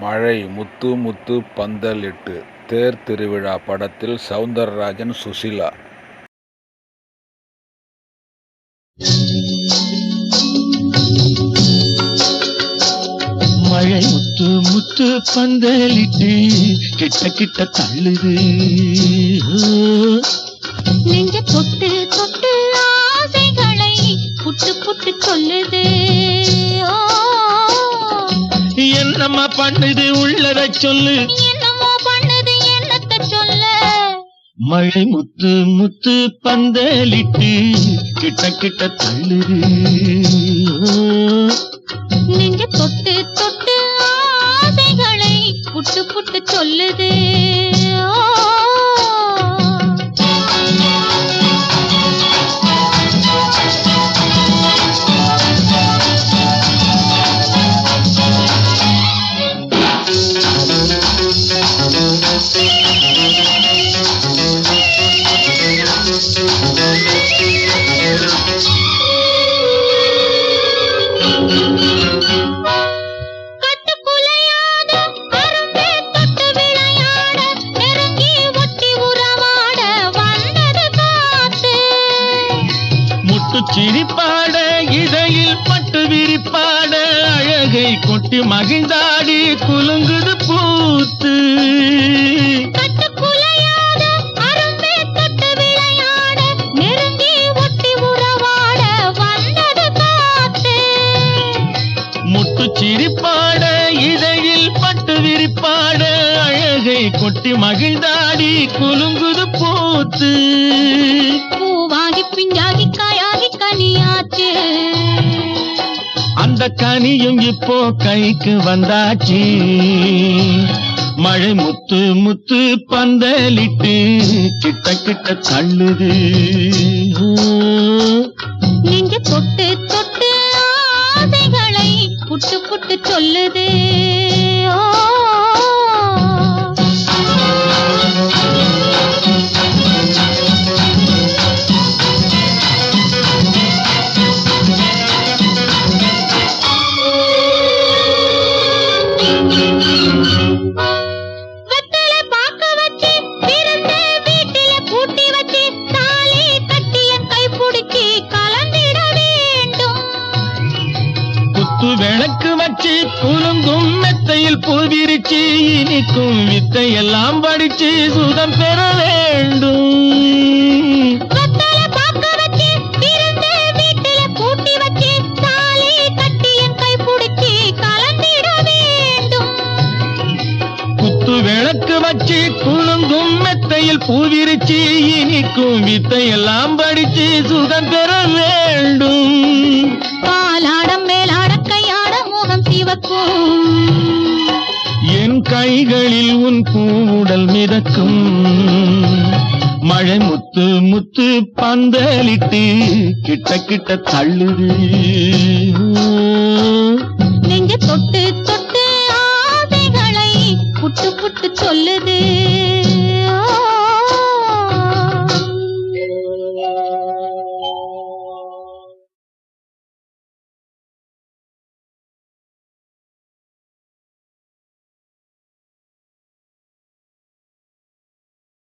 மழை முத்து முத்து பந்தலிட்டு தேர் திருவிழா படத்தில் சவுந்தரராஜன் சுசிலா மழை முத்து முத்து பந்தலிட்டு கிட்ட கிட்ட தள்ளுது. என்னம்மா பண்ணுது? உள்ளத சொல்லு. என்னமோ பண்ணுது? என்னத்த சொல்ல? மழை முத்து முத்து பந்தலிட்டு கிட்ட கிட்ட தள்ளுது. நெஞ்ச தொட்டு தொட்டு ஆசைகளை புட்டு புட்டு சொல்லுது. பட்டு விரிப்பாட அழகை கொட்டி மகிழ்ந்தாடி குலுங்குது பூத்து. சிரிப்பாட இடையில் பட்டு விரிப்பாட அழகை கொட்டி மகிழ்ந்தாடி குலுங்குது பூத்து. பூவாகி பிஞ்சாகி கனியும் இப்போ கைக்கு வந்தாச்சு. மழை முத்து முத்து பந்தலிட்டு கிட்ட கிட்ட தள்ளுது. நெஞ்ச தொட்டு தொட்டு ஆசைகளை புட்டு புட்டு சொல்லுது. குலுங்கும் மெத்தையில் பூவிரிச்சு இனிக்கும் வித்தையெல்லாம் படிச்சு சுதம் பெற வேண்டும். விளக்கு வச்சு குலுங்கும் மெத்தையில் பூவிரிச்சு இனிக்கும் வித்தையெல்லாம் படிச்சு சுதம் பெற வேண்டும். கையாட மிதக்கும். என் கைகளில் உன் பூவுடல் மிதக்கும். மழை முத்து முத்து பந்தலிட்டு கிட்ட கிட்ட தள்ளுது.